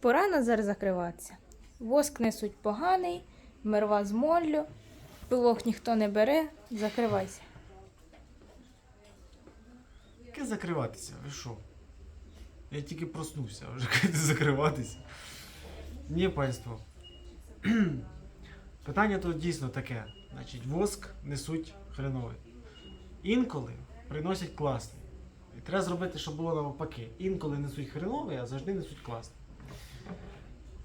Пора Назар закриватися. Воск несуть поганий, мерва з моллю, пилок ніхто не бере, закривайся. Яке закриватися? Ви що? Я тільки проснувся, вже кажете закриватися. Ні, панство. Питання тут дійсно таке. Значить, воск несуть хреновий. Інколи приносять класний. І треба зробити, щоб було навпаки. Інколи несуть хреновий, а завжди несуть класний.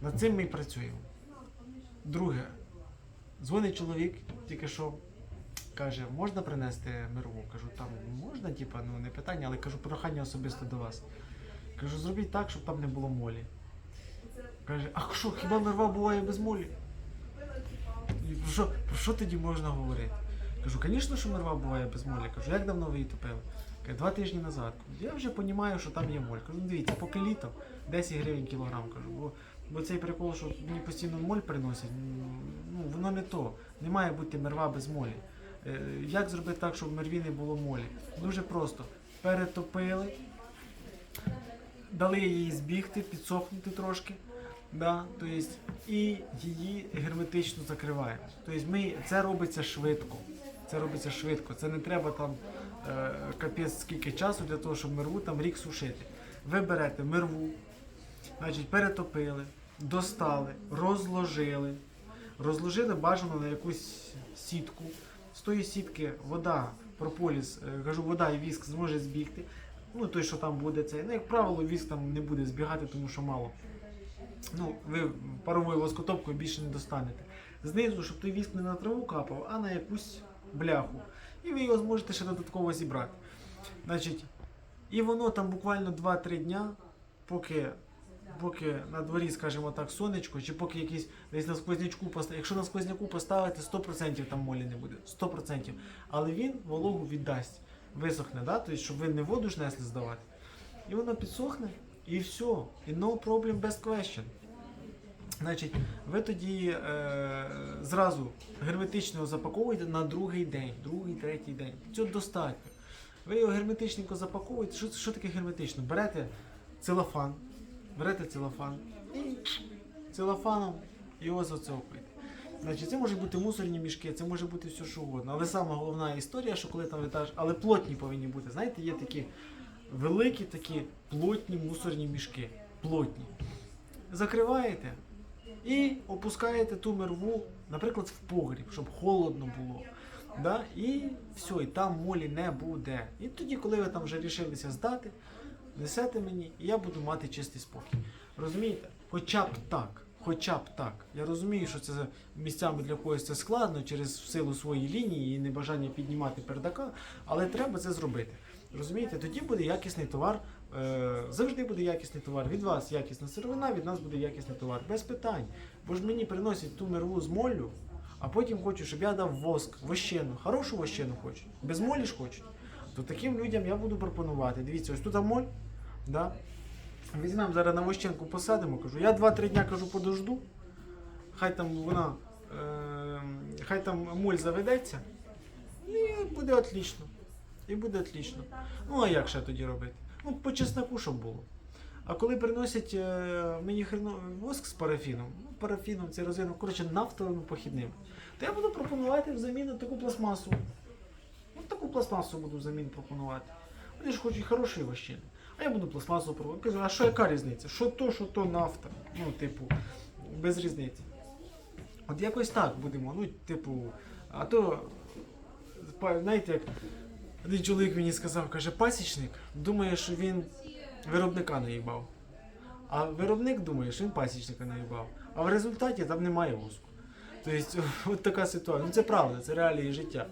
Над цим ми працюємо. Друге. Дзвонить чоловік, тільки що каже, можна принести мирву? Кажу, там можна, типа, ну не питання, але кажу, прохання особисто до вас. Кажу, зробіть так, щоб там не було молі. Каже, а що, хіба мирва буває без молі? Про що, про що тоді можна говорити? Кажу, звісно, що мирва буває без молі. Кажу, як давно ви її топили? Каже, два тижні назад. Я вже розумію, що там є моль. Кажу, ну дивіться, поки літо 10 гривень кілограм. Кажу, бо, бо цей прикол, що мені постійно моль приносять, ну воно не то. Не має бути мерва без молі. Е, Як зробити так, щоб в мерві не було молі? Дуже просто. Перетопили, дали їй збігти, підсохнути трошки. Да, то есть, і її герметично закриваємо. Тобто ми, це робиться швидко. Це робиться швидко. Це не треба там е, капець скільки часу для того, щоб мирву там рік сушити. Ви берете мирву, значить, перетопили, достали, розложили. Розложили бажано на якусь сітку. З тої сітки вода, прополіс, е, кажу, вода і віск зможе збігти. Ну, той, що там буде цей. Ну, як правило, віск там не буде збігати, тому що мало. Ну, ви паровою воскотопкою більше не достанете. Знизу, щоб той віск не на траву капав, а на якусь бляху. І ви його зможете ще додатково зібрати. Значить, і воно там буквально 2-3 дня, поки, поки на дворі, скажімо так, сонечко, чи поки якийсь десь на сквознячку поставити. Якщо на сквозняку поставити, 100% там молі не буде. 100%. Але він вологу віддасть. Висохне, да? тобто, щоб ви не воду ж несли здавати. І воно підсохне, і все. І no problem, best question. Значить, ви тоді е, зразу герметично запаковуєте на другий день, другий, третій день. Цього достатньо. Ви його герметичненько запаковуєте. Що, що таке герметично? Берете целофан, берете целофан і целофаном його зацьопуєте. Значить, це може бути мусорні мішки, це може бути все що угодно. Але сама головна історія, що коли там витаж, але плотні повинні бути. Знаєте, є такі великі такі плотні мусорні мішки. Плотні. Закриваєте і опускаєте ту мерву, наприклад, в погріб, щоб холодно було. Да? І все, і там молі не буде. І тоді, коли ви там вже рішилися здати, несете мені, і я буду мати чистий спокій. Розумієте? Хоча б так. Хоча б так. Я розумію, що це місцями для когось це складно через силу своєї лінії і небажання піднімати пердака, але треба це зробити. Розумієте, тоді буде якісний товар. Е, завжди буде якісний товар. Від вас якісна сировина, від нас буде якісний товар. Без питань. Бо ж мені приносять ту мирву з моллю, а потім хочуть, щоб я дав воск, вощену, хорошу вощену хочуть. Без молі ж хочуть. То таким людям я буду пропонувати. Дивіться, ось тут моль. Да? Візьмемо зараз на вощенку посадимо, кажу. Я 2-3 дня кажу, подожду. Хай там вона, е, хай там моль заведеться. І буде отлично. І буде отлично. Ну а як ще тоді робити? Ну, по чесноку, щоб було. А коли приносять е, мені хрено воск з парафіном, ну, парафіном це розину, коротше, нафтовими похідними, то я буду пропонувати взамін таку пластмасу. Ну, таку пластмасу буду взамін пропонувати. Вони ж хочуть хороші вощини. А я буду пластмасу пропонувати. А що яка різниця? Що то, що то нафта? Ну, типу, без різниці. От якось так будемо. Ну, типу, а то, знаєте, як один чоловік мені сказав, каже, пасічник думає, що він виробника наїбав. А виробник думає, що він пасічника наїбав. А в результаті там немає воску. Тобто, от така ситуація. Ну це правда, це реалії життя.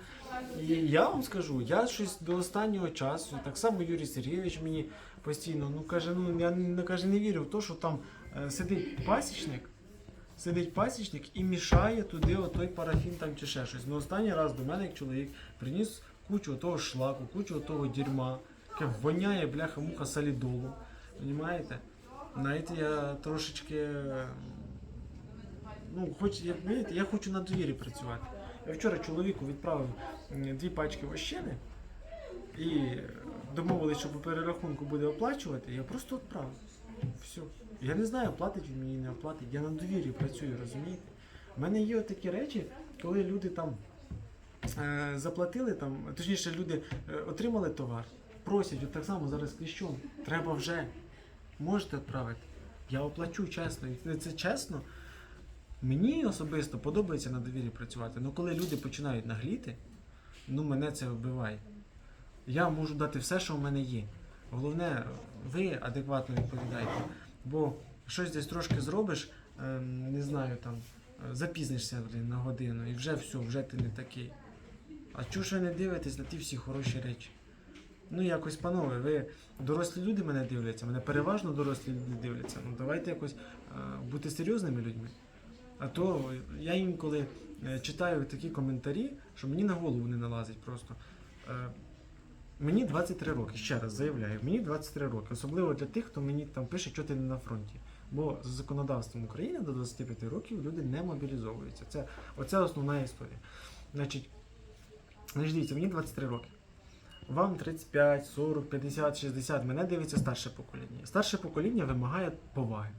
І я вам скажу, я щось до останнього часу, так само Юрій Сергійович мені постійно ну каже, ну я не каже, не вірю в те, що там е, сидить пасічник, сидить пасічник і мішає туди отой парафін там чи ще щось. Ну останній раз до мене як чоловік приніс кучу того шлаку, кучу того дерьма, яке воняє бляха-муха солідолом. Понімаєте? Знаєте, я трошечки. Ну, хоч, як знаєте, я хочу на довірі працювати. Я вчора чоловіку відправив дві пачки вощини і домовились, що по перерахунку буде оплачувати, я просто відправив. Все. Я не знаю, платить він мені, не оплатить. Я на довірі працюю, розумієте? У мене є такі речі, коли люди там е, заплатили, там, точніше, люди е, отримали товар, просять, от так само зараз кліщом, треба вже. Можете відправити. Я оплачу чесно. Це чесно. Мені особисто подобається на довірі працювати. але коли люди починають нагліти, ну мене це вбиває. Я можу дати все, що в мене є. Головне, ви адекватно відповідаєте. Бо щось десь трошки зробиш, ем, не знаю, там, запізнишся блін, на годину і вже все, вже ти не такий. А чого ж ви не дивитесь на ті всі хороші речі? Ну, якось, панове, ви дорослі люди мене дивляться, мене переважно дорослі люди дивляться. Ну давайте якось е, бути серйозними людьми. А то я інколи е, читаю такі коментарі, що мені на голову не налазить просто. Е, Мені 23 роки, ще раз заявляю, мені 23 роки, особливо для тих, хто мені там пише, що ти не на фронті. Бо за законодавством України до 25 років люди не мобілізовуються. Це оце основна історія. Значить, значить, дивіться, мені 23 роки. Вам 35, 40, 50, 60. Мене дивиться старше покоління. Старше покоління вимагає поваги.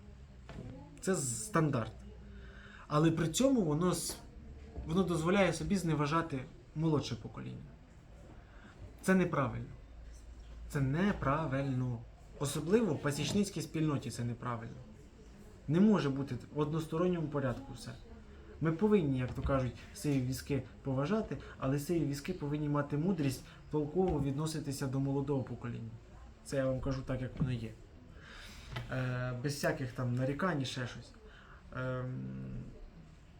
Це стандарт. Але при цьому воно, воно дозволяє собі зневажати молодше покоління. Це неправильно. Це неправильно. Особливо в пасічницькій спільноті це неправильно. Не може бути в односторонньому порядку все. Ми повинні, як то кажуть, сиві візки поважати, але сиві візки повинні мати мудрість толково відноситися до молодого покоління. Це я вам кажу так, як воно є. Е, без всяких там нарікань і ще щось. Ем,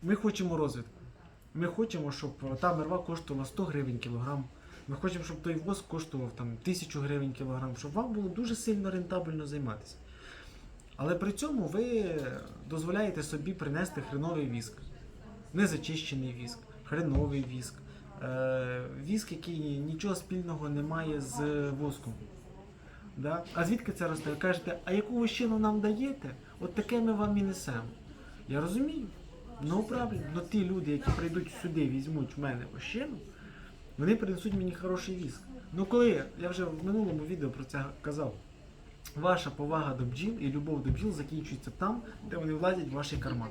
ми хочемо розвитку. Ми хочемо, щоб та мерва коштувала 100 гривень кілограм. Ми хочемо, щоб той воск коштував там 1000 гривень кілограм, щоб вам було дуже сильно рентабельно займатися. Але при цьому ви дозволяєте собі принести хреновий віск, незачищений віск, хреновий віск, е, віск, який нічого спільного не має з воском. Да? А звідки це росте? Ви кажете, а яку вощину нам даєте? От таке ми вам і несемо. Я розумію. Ну правильно, але ті люди, які прийдуть сюди, візьмуть в мене вощину, вони принесуть мені хороший віск. Ну коли, я вже в минулому відео про це казав, ваша повага до бджіл і любов до бджіл закінчується там, де вони влазять в ваш карман.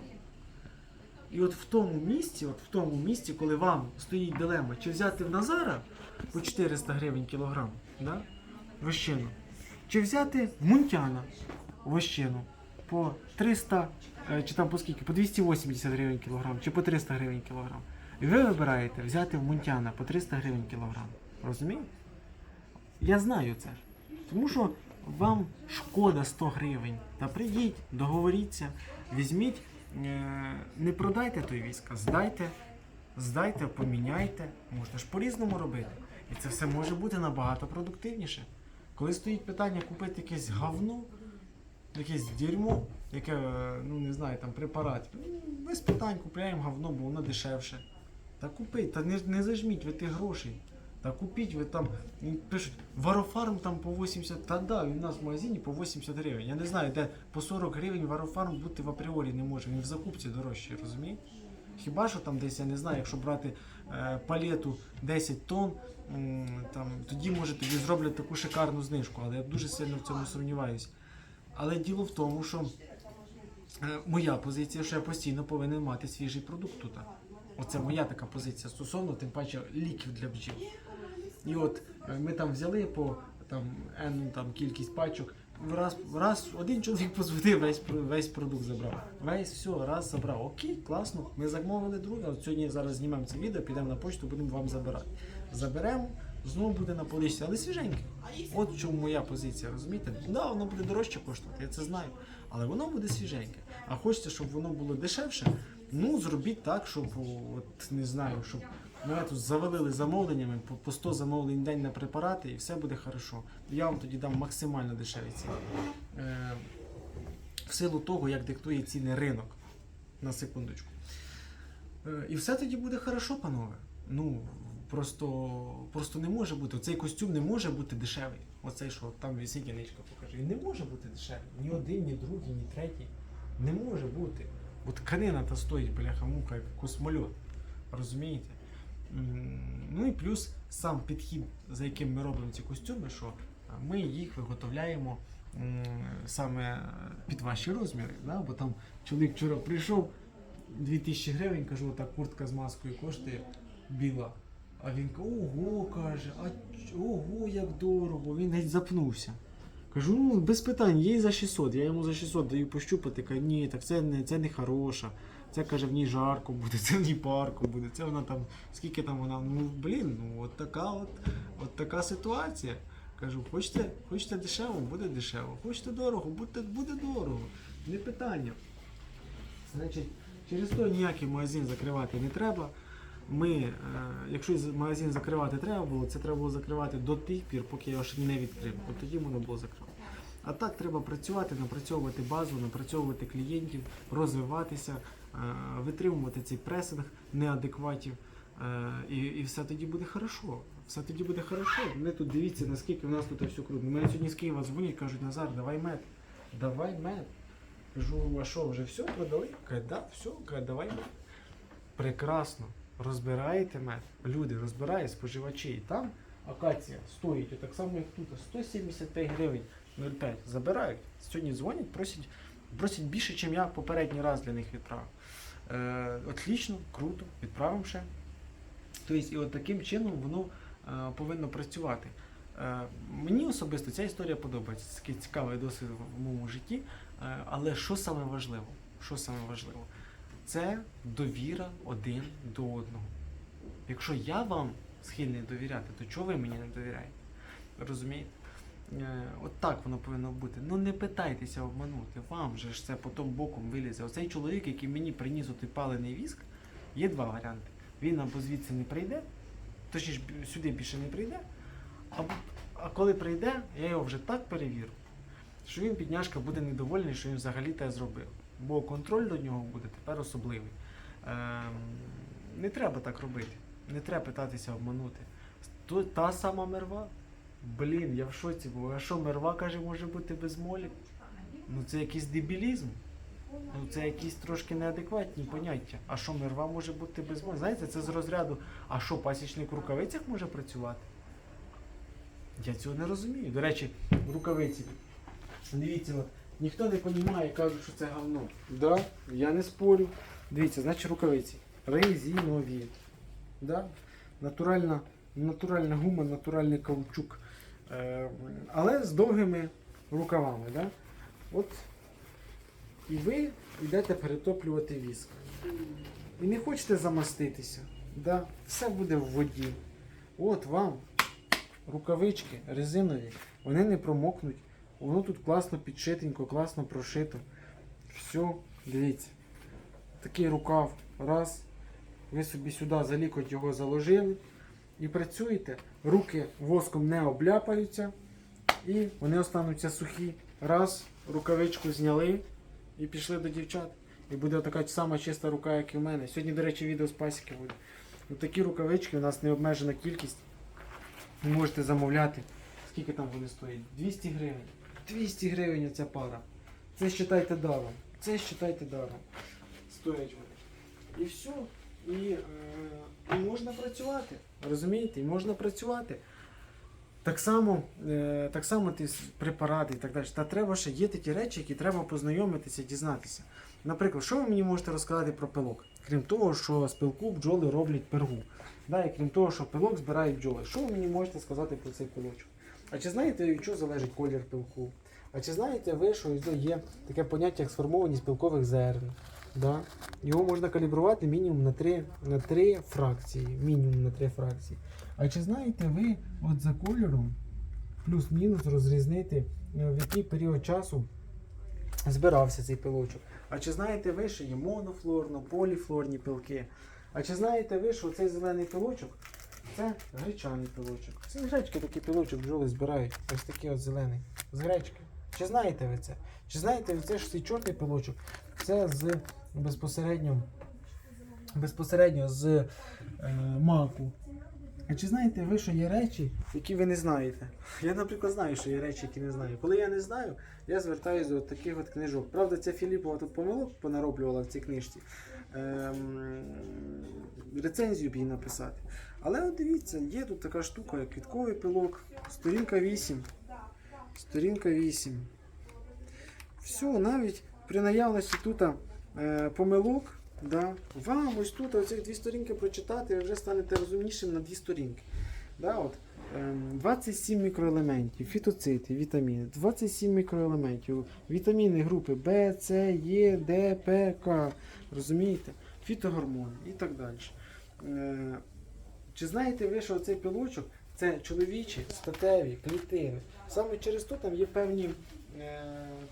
І от в тому місці, от в тому місці, коли вам стоїть дилема, чи взяти в Назара по 400 гривень кілограм, да, вощину, чи взяти в Мунтяна вощину по 300, е, чи там по скільки, по 280 гривень кілограм, чи по 300 гривень кілограм. І ви вибираєте взяти в Мунтяна по 300 гривень кілограм. Розумієте? Я знаю це. Тому що вам шкода 100 гривень. Та прийдіть, договоріться, візьміть, е, не продайте той віск, а здайте, здайте, поміняйте. Можна ж по-різному робити. І це все може бути набагато продуктивніше. Коли стоїть питання купити якесь говно, якесь дерьмо, яке, е, ну не знаю, там препарат, ну, без питань купляємо говно, бо воно дешевше. Та купіть, та не, не зажміть ви тих грошей. Та купіть ви там, пишуть, варофарм там по 80, та да, він у нас в магазині по 80 гривень. Я не знаю, де по 40 гривень варофарм бути в апріорі не може, він в закупці дорожчий, розумієте? Хіба що там десь, я не знаю, якщо брати е, палету 10 тонн, м, там, тоді може тобі зроблять таку шикарну знижку, але я дуже сильно в цьому сумніваюся. Але діло в тому, що е, моя позиція, що я постійно повинен мати свіжий продукт тут. Оце моя така позиція стосовно, тим паче ліків для бджіл. І от е, ми там взяли по там, енну там, кількість пачок. Раз, раз один чоловік позвонив, весь, весь продукт забрав. Весь все, раз забрав. Окей, класно. Ми замовили друге. От сьогодні зараз знімемо це відео, підемо на почту, будемо вам забирати. Заберемо, знову буде на поличці, але свіженьке. От в чому моя позиція, розумієте? Да, воно буде дорожче коштувати, я це знаю. Але воно буде свіженьке. А хочеться, щоб воно було дешевше. Ну, зробіть так, щоб от не знаю, щоб мене тут завалили замовленнями по, по 100 замовлень день на препарати, і все буде хорошо. Я вам тоді дам максимально дешеві ціни. Е, в силу того, як диктує ціни ринок. На секундочку. Е, і все тоді буде хорошо, панове. Ну, просто, просто не може бути. Цей костюм не може бути дешевий. Оцей, що там висить Яничка покаже. Він не може бути дешевий. Ні один, ні другий, ні третій. Не може бути. Бо тканина та стоїть, бляха-мука, як космольот. Розумієте? Ну і плюс сам підхід, за яким ми робимо ці костюми, що ми їх виготовляємо саме під ваші розміри. Да? Бо там чоловік вчора прийшов 2000 гривень, кажу, так куртка з маскою коштує біла. А він ого, каже, а ого, як дорого. Він геть запнувся. Кажу, ну без питань, і за 600. Я йому за 600 даю пощупати, каже, ні, так це не, це не хороша. Це каже, в ній жарко буде, це в ній парко буде, це вона там, скільки там вона, ну блін, ну от така от, от така ситуація. Кажу, хочете, хочете дешево, буде дешево. Хочете дорого, буде, буде дорого. Не питання. Значить, через то ніякий магазин закривати не треба. Ми, е, якщо магазин закривати треба було, це треба було закривати до тих пір, поки я його ще не відкрив. От тоді можна було закривати. А так треба працювати, напрацьовувати базу, напрацьовувати клієнтів, розвиватися, е, витримувати цей пресинг неадекватів. е, І, і все тоді буде хорошо. Все тоді буде хорошо. Ми тут дивіться, наскільки в нас тут все круто. Мене сьогодні з Києва дзвонять, кажуть, Назар, давай мед. Давай мед. Кажу, а що, вже все продали? Каже, да, все, каже, давай мед. Прекрасно. Розбираєте мед. Люди розбирають споживачі. І там акація стоїть, так само, як тут, 175 гривень 0,5. Забирають. Сьогодні дзвонять, просять, просять більше, ніж я попередній раз для них відправив. Е, отлично, круто, відправимо ще. Тобто, і от таким чином воно е, повинно працювати. Е, мені особисто ця історія подобається. Такий цікавий досвід в моєму житті. Е, але що саме важливо? Що саме важливо? Це довіра один до одного. Якщо я вам схильний довіряти, то чого ви мені не довіряєте? Розумієте? Е, От так воно повинно бути. Ну не питайтеся обманути. Вам же ж це потім боком вилізе. Оцей чоловік, який мені приніс отой палений віск, є два варіанти. Він або звідси не прийде, точніше сюди більше не прийде, або, а коли прийде, я його вже так перевірю, що він, бідняшка, буде недовольний, що він взагалі те зробив. Бо контроль до нього буде тепер особливий. Ем, не треба так робити. Не треба питатися обманути. Та сама мерва. Блін, я в шоці був. А що мерва каже, може бути без молі? Ну це якийсь дебілізм. Ну це якісь трошки неадекватні поняття. А що мерва може бути без молі? Знаєте, це з розряду, а що пасічник в рукавицях може працювати? Я цього не розумію. До речі, рукавиці. Дивіться, от, ніхто не розуміє, кажуть, що це говно. Да, я не спорю. Дивіться, значить рукавиці. Резинові. Да? Натуральна, натуральна гума, натуральний каучук. Е, але з довгими рукавами. Да? От. І ви йдете перетоплювати віск. І не хочете замаститися. Да? Все буде в воді. От вам рукавички резинові, вони не промокнуть. Воно тут класно підшитенько, класно прошито. Все, дивіться. Такий рукав. Раз. Ви собі сюди за лікоть його заложили і працюєте. Руки воском не обляпаються і вони остануться сухі. Раз, рукавичку зняли і пішли до дівчат. І буде така сама чиста рука, як і в мене. Сьогодні, до речі, відео з пасіки буде. Ось такі рукавички, у нас необмежена кількість. Ви можете замовляти. Скільки там вони стоять? 200 гривень. 200 гривень ця пара. Це считайте даром. Це считайте даром. Стоять вони. І все. І, е, і можна працювати. Розумієте? І можна працювати. Так само, е, так само ті препарати і так далі. Та треба ще є такі речі, які треба познайомитися, дізнатися. Наприклад, що ви мені можете розказати про пилок? Крім того, що з пилку бджоли роблять пергу. Да, і крім того, що пилок збирають бджоли. Що ви мені можете сказати про цей пилочок? А чи знаєте, від чого залежить колір пилку? А чи знаєте ви, що є таке поняття, як сформованість пилкових зерн? Да? Його можна калібрувати мінімум на 3, на 3 фракції. Мінімум на 3 фракції. А чи знаєте ви от за кольором плюс-мінус розрізнити, е, в який період часу збирався цей пилочок? А чи знаєте ви, що є монофлорно, поліфлорні пилки? А чи знаєте ви, що цей зелений пилочок це гречаний пилочок? Це гречки такий пилочок бджоли збирають. Ось такий от зелений. З гречки. Чи знаєте ви це? Чи знаєте ви це, що цей чорний пилочок? Це з безпосередньо, безпосередньо з е, маку. А чи знаєте ви, що є речі, які ви не знаєте? Я, наприклад, знаю, що є речі, які не знаю. Коли я не знаю, я звертаюся до таких от книжок. Правда, ця Філіпова тут помилок понароблювала в цій книжці. Ем, рецензію б їй написати. Але от дивіться, є тут така штука, як квітковий пилок, сторінка 8. Сторінка 8. Все, навіть при наявності тут е, помилок, да, вам ось тут оцих дві сторінки прочитати, ви вже станете розумнішим на дві сторінки. Да, от, ем, 27 мікроелементів, фітоцити, вітаміни, 27 мікроелементів, вітаміни групи В, С, Е, Д, П, К. Розумієте? Фітогормони і так далі. Е, чи знаєте ви, що цей пілочок це чоловічі статеві клітини? Саме через то там є певні, е,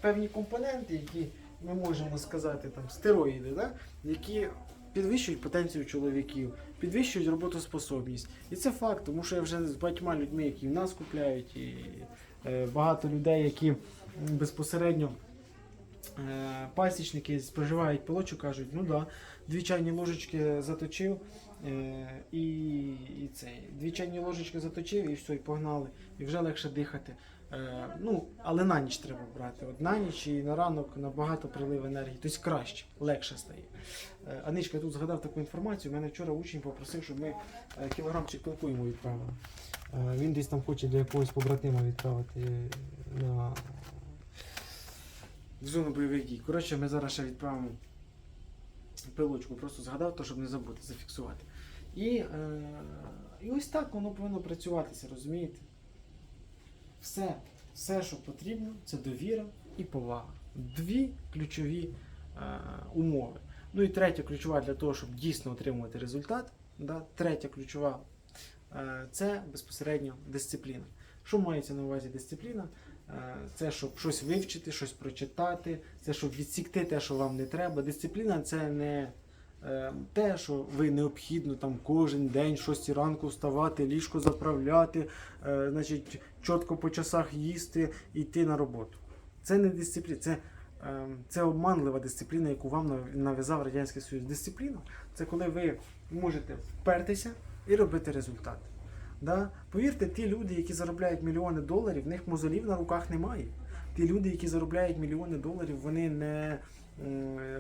певні компоненти, які ми можемо сказати, там стероїди, да? які підвищують потенцію чоловіків, підвищують роботоспособність. І це факт, тому що я вже з багатьма людьми, які в нас купляють, і е, багато людей, які безпосередньо е, пасічники споживають пилочу, кажуть, ну да, дві чайні ложечки заточив. Е, і, і це, дві чайні ложечки заточив і все, і погнали. І вже легше дихати. Е, ну, але на ніч треба брати. От на ніч і на ранок набагато прилив енергії, тобто краще, легше стає. Е, Аничка, я тут згадав таку інформацію. У Мене вчора учень попросив, щоб ми е, кілограмчик пилку йому відправили. Е, Він десь там хоче для якогось побратима відправити на в зону бойових дій. Коротше, ми зараз ще відправимо пилочку, просто згадав, то, щоб не забути, зафіксувати. І, е, і ось так воно повинно працюватися, розумієте? Все, все, що потрібно, це довіра і повага. Дві ключові е, умови. Ну і третя ключова для того, щоб дійсно отримувати результат. Да? Третя ключова е, це безпосередньо дисципліна. Що мається на увазі дисципліна? Е, Це щоб щось вивчити, щось прочитати, це щоб відсікти те, що вам не треба. Дисципліна це не е, те, що ви необхідно там кожен день, 6 ранку вставати, ліжко заправляти, е, значить, чітко по часах їсти йти на роботу. Це не дисципліна, це, це обманлива дисципліна, яку вам нав'язав Радянський Союз. Дисципліна це коли ви можете впертися і робити результат. Да? Повірте, ті люди, які заробляють мільйони доларів, в них мозолів на руках немає. Ті люди, які заробляють мільйони доларів, вони не,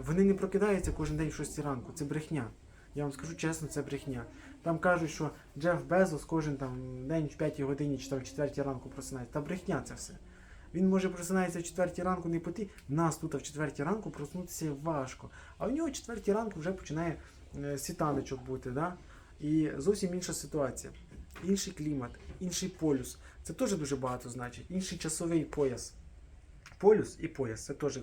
вони не прокидаються кожен день в 6 ранку. Це брехня. Я вам скажу чесно, це брехня. Там кажуть, що Джеф Безос кожен там день в 5 годині чи там в 4 ранку просинається. Та брехня це все. Він може просинається в 4 ранку не поти. Нас тут в 4 ранку проснутися важко. А в нього в 4 ранку вже починає е, світаночок бути. Да? І зовсім інша ситуація. Інший клімат, інший полюс. Це теж дуже багато значить. Інший часовий пояс. Полюс і пояс це теж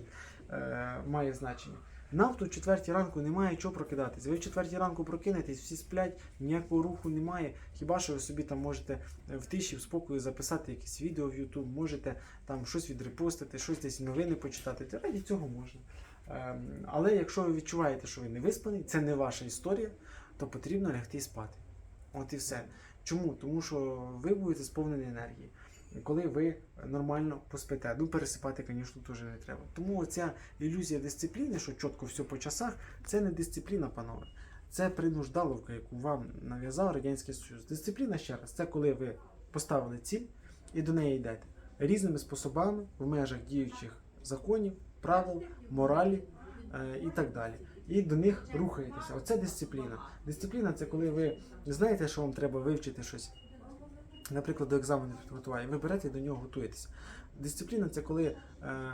е, має значення. Нам тут в четвертій ранку немає чого прокидатись. Ви в четвертій ранку прокинетесь, всі сплять, ніякого руху немає. Хіба що ви собі там можете е, в тиші, в спокою записати якесь відео в YouTube, можете там щось відрепостити, щось десь новини почитати. Та раді цього можна. Ем, але якщо ви відчуваєте, що ви не виспаний, це не ваша історія, то потрібно лягти і спати. От і все. Чому? Тому що ви будете сповнені енергії. Коли ви нормально поспите. Ну, пересипати, звісно, теж не треба. Тому оця ілюзія дисципліни, що чітко все по часах, це не дисципліна, панове. Це принуждаловка, яку вам нав'язав Радянський Союз. Дисципліна ще раз, це коли ви поставили ціль і до неї йдете різними способами в межах діючих законів, правил, моралі е, і так далі. І до них рухаєтеся. Оце дисципліна. Дисципліна це коли ви знаєте, що вам треба вивчити щось. Наприклад, до екзамену підготування, ви берете і до нього готуєтеся. Дисципліна це коли е,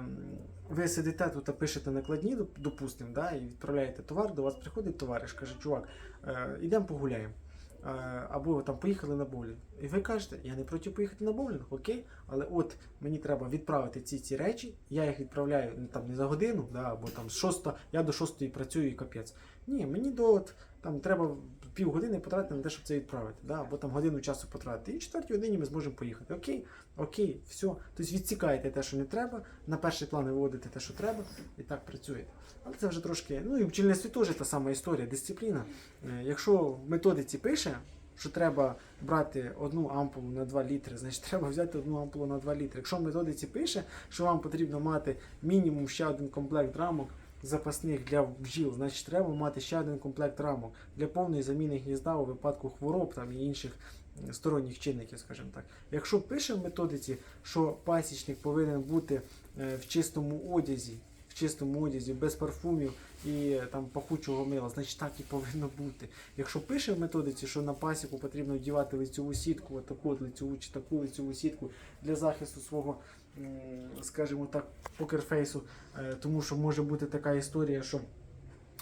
ви сидите тут та пишете накладні, допустимо, да, і відправляєте товар, до вас приходить товариш, каже, чувак, е, ідемо погуляємо. Е, або там поїхали на боулінг. І ви кажете, я не проти поїхати на боулінг, окей, але от мені треба відправити ці ці речі, я їх відправляю ну, там не за годину, да, або там з 6, я до 6 працюю і капець. Ні, мені до от, там треба півгодини потратити на те, щоб це відправити, да, або там годину часу потратити. І в четвертій годині ми зможемо поїхати. Окей, окей, все. Тобто відсікаєте те, що не треба, на перший план виводите те, що треба, і так працюєте. Але це вже трошки. Ну і в бджільництві теж та сама історія, дисципліна. Е, Якщо в методиці пише, що треба брати одну ампулу на 2 літри, значить треба взяти одну ампулу на 2 літри. Якщо в методиці пише, що вам потрібно мати мінімум ще один комплект рамок запасних для бджіл, значить треба мати ще один комплект рамок для повної заміни гнізда у випадку хвороб там, і інших сторонніх чинників, скажімо так. Якщо пише в методиці, що пасічник повинен бути е, в чистому одязі, в чистому одязі, без парфумів і е, там пахучого мила, значить так і повинно бути. Якщо пише в методиці, що на пасіку потрібно вдівати лицьову сітку, таку лицьову чи таку лицьову сітку для захисту свого скажімо так, покерфейсу, е, тому що може бути така історія, що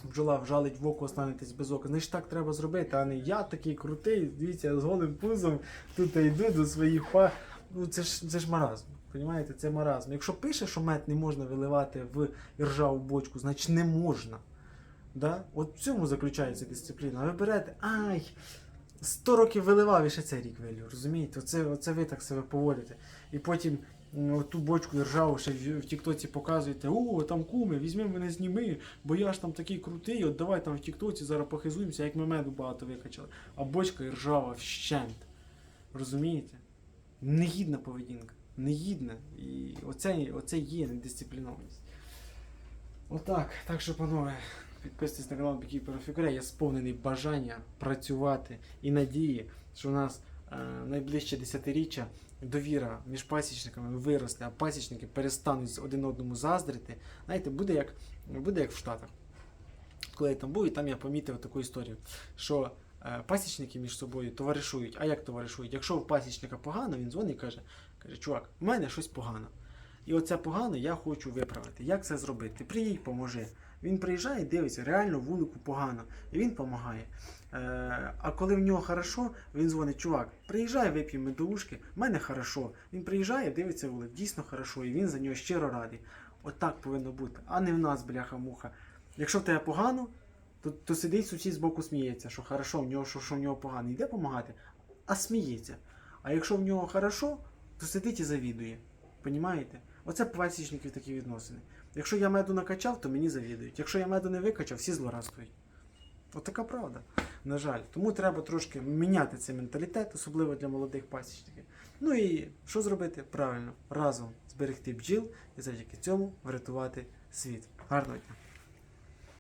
бджола вжалить в око, останетесь без ока. Значить так треба зробити, а не я такий крутий, дивіться, з голим пузом тут йду до своїх па. Ну це ж це ж маразм. Понімаєте, це маразм. Якщо пише, що мед не можна виливати в ржаву бочку, значить не можна. Да? От в цьому заключається дисципліна. Ви берете, ай, 100 років виливав і ще цей рік вилів, розумієте? Оце, оце ви так себе поводите. І потім ту бочку ржаву ще в, Тіктоці показуєте, о, там куми, візьми мене зніми, бо я ж там такий крутий, от давай там в Тіктоці зараз похизуємося, як ми меду багато викачали. А бочка ржава вщент. Розумієте? Негідна поведінка. Негідна. І оце, оце є недисциплінованість. Отак. Так що, панове, підписуйтесь на канал Beekeeper of Я сповнений бажання працювати і надії, що у нас е, найближче десятиріччя довіра між пасічниками виросте, а пасічники перестануть один одному заздрити. Знаєте, буде як, буде як в Штатах. Коли я там був, і там я помітив таку історію, що е, пасічники між собою товаришують. А як товаришують? Якщо у пасічника погано, він дзвонить і каже, каже, чувак, в мене щось погано. І оце погано я хочу виправити. Як це зробити? Приїдь, поможи. Він приїжджає, дивиться, реально вулику погано, і він допомагає. Е, а коли в нього хорошо, він дзвонить, чувак, приїжджай, вип'ємо медовушки, в мене хорошо. Він приїжджає, дивиться вулик, дійсно хорошо, і він за нього щиро радий. Отак повинно бути, а не в нас, бляха-муха. Якщо в тебе погано, то, то сидить сусід збоку сміється, що хорошо, в нього, що, що в нього погано, йде допомагати, а сміється. А якщо в нього хорошо, то сидить і завідує. Понімаєте? Оце пасічників такі відносини. Якщо я меду накачав, то мені завідують. Якщо я меду не викачав, всі злорадствують. От така правда. На жаль. Тому треба трошки міняти цей менталітет, особливо для молодих пасічників. Ну і що зробити? Правильно, разом зберегти бджіл і завдяки цьому врятувати світ. Гарного дня!